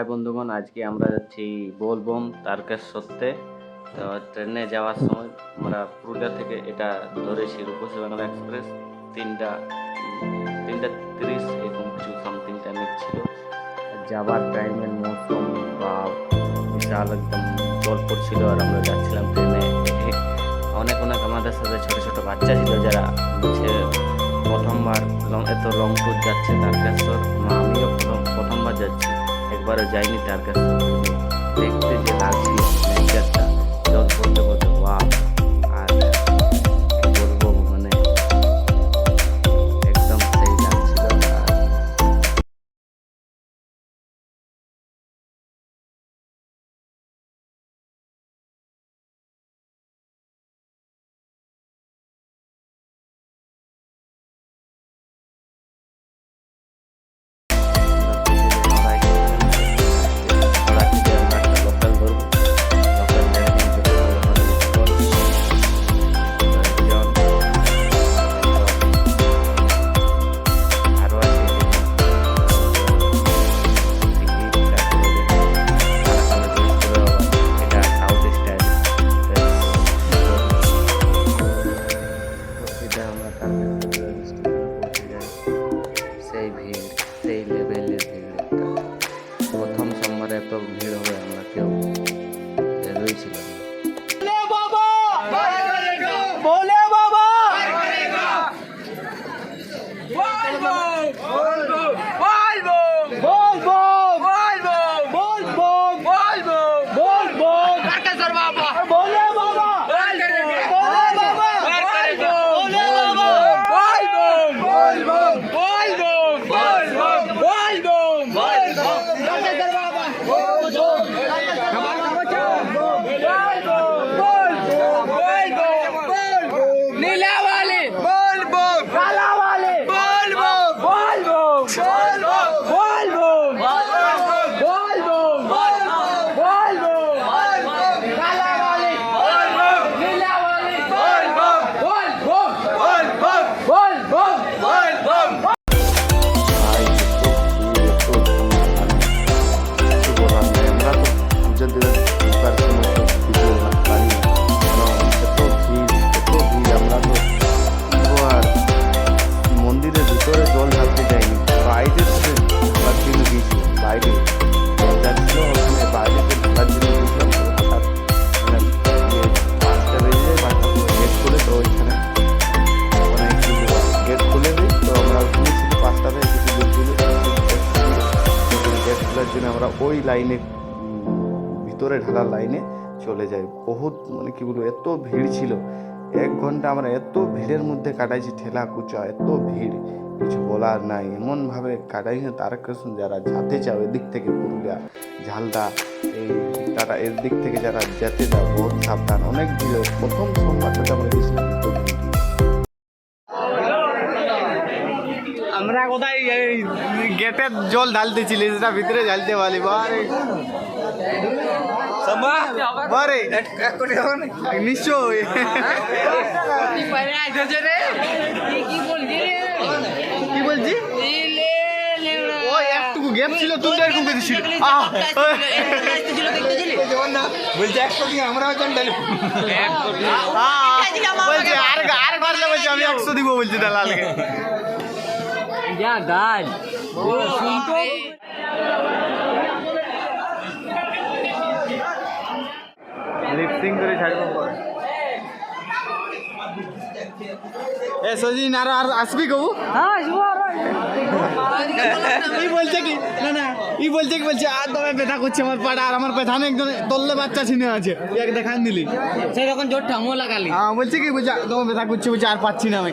High বন্ধুগণ, আজকে আমরা যাচ্ছি বোলবম তারকেশ্বরতে তো ট্রেনে যাওয়ার সময় আমরা পুরুলিয়া থেকে এটা ধরেছি রূপসী বাংলা এক্সপ্রেস তিনটা তিনটা তিরিশ এরকম কিছু সামথিং টাইমের ছিল যাবার টাইমের মৌসুম বা বিশাল একদম জল পড়ছিল আর আমরা যাচ্ছিলাম ট্রেনে অনেক অনেক আমাদের সাথে ছোট ছোট বাচ্চা ছিল যারা হচ্ছে প্রথমবার এত লং ট্যুর যাচ্ছে তারকেশ্বর। আমিও প্রথমবার যাচ্ছি। पर जाएँगे तैयार कर देखते जलाशय লাইনে, ভিতরে ঢালার লাইনে চলে যাই বহুত মানে কি বলব, এত ভিড় ছিল। এক ঘণ্টা আমরা এত ভিড়ের মধ্যে কাটাইছি, ঠেলা কুচা, এত ভিড়। কিছু বলার নাই। এমনভাবে কাটাইছে তারকেশ্বর যারা যেতে চাও, এদিক থেকে পুরুলিয়া, ঝালদা, এই তারা এর দিক থেকে যারা যেতে চাও, বহুত সাবধান। অনেক ভিড় প্রথম সোমবারটাতে আমরা গেছিলাম আমরা কোথায় গেটে জল ঢালতেছিলি সেটা ভিতরে ঝালতে পারলি। বারে। বারে। নিশ্চয়। কি বলছি? একটু গেম ছিল এরকম করেছিল বলছে এক কোটি আমরাও জানি আর আর বলছে আমি একশো দিব বলছি দালালকে। যা দাল লিপসিং করে ছাড়বো এ সজিন আর আর আসবি কবু? ই বলছে কি? না না ই বলছে কি বলছে আর তবে ব্যথা করছে আমার পাড়া আর আমার পেছনে একজন তল্লে বাচ্চা ছিনে আছে। এক দেখান দিলি। সেরকম জোর ঠামো লাগালি। হ্যাঁ বলছে কি বলছে তোমার ব্যথা করছে বলছে আর পাচ্ছি না আমি।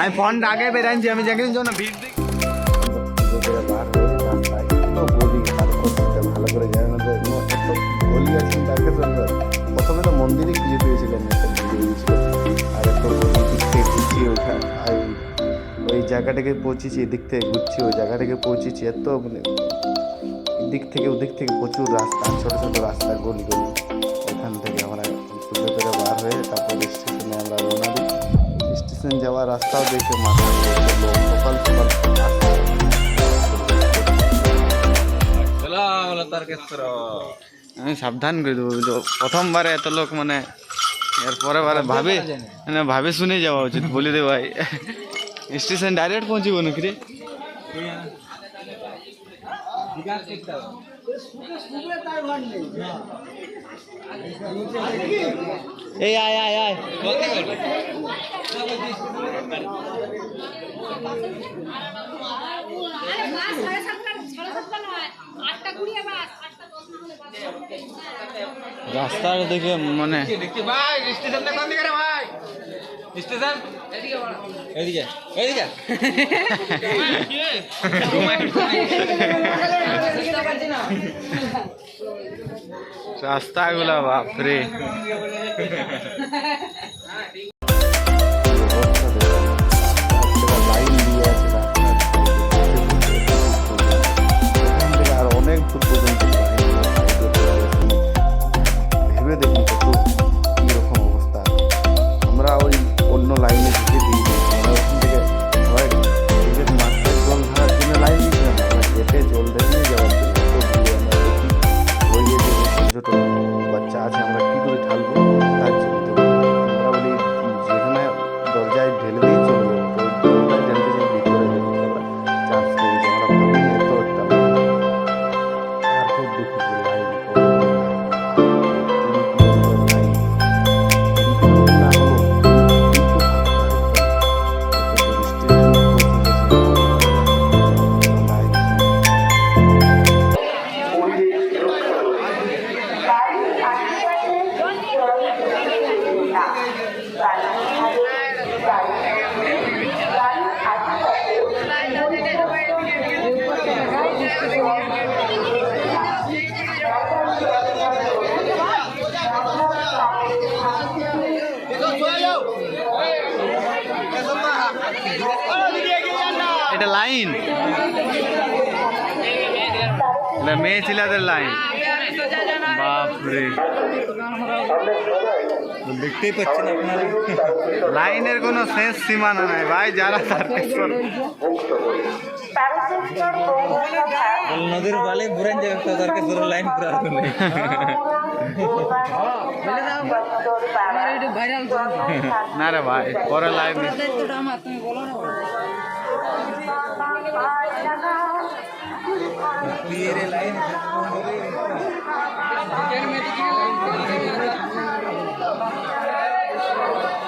আমি ফোনটা আগে বেরাইছি, আমি যেখানে জন্য ভিড় ভালো করে প্রথমে তো মন্দিরে পেয়েছিলেন ওই জায়গাটাকে পৌঁছেছি, এদিক থেকে ঘুরছি, ওই জায়গাটাকে পৌঁছেছি, এত মানে দিক থেকে ওদিক থেকে প্রচুর রাস্তা, ছোটো ছোটো রাস্তা, গলি গলি। এখান থেকে আমরা বার হয়ে তারপর এসেছি। স্টেশন যাওয়ার রাস্তাও দেখে। আমি সাবধান করে দেবো প্রথমবারে এত লোক মানে এর পরে বারে ভাবে মানে ভাবে শুনে যাওয়া উচিত, বলি দে ভাই। স্টেশন ডাইরেক্ট পৌঁছিব নাকি রে? এই আয় আয় আয়। রাস্তার দেখে মানে ভাই স্টেশনটা কোন দিকে ভাই? স্টেশন এদিকে এদিকে। রাস্তাগুলা বাপরে। এটা লাইন। এটা মেয়ে ছেলেদের লাইন। বাপরে। দেখতেই পাচ্ছেন আপনারা। লাইনের কোনো শেষ সীমানা নাই। ভাই যারা নদীর বালে বুড়ান যাবে তাদেরকে পুরো লাইন পুরো ভাইরাল না রে ভাই পরে লাইভ Thank you.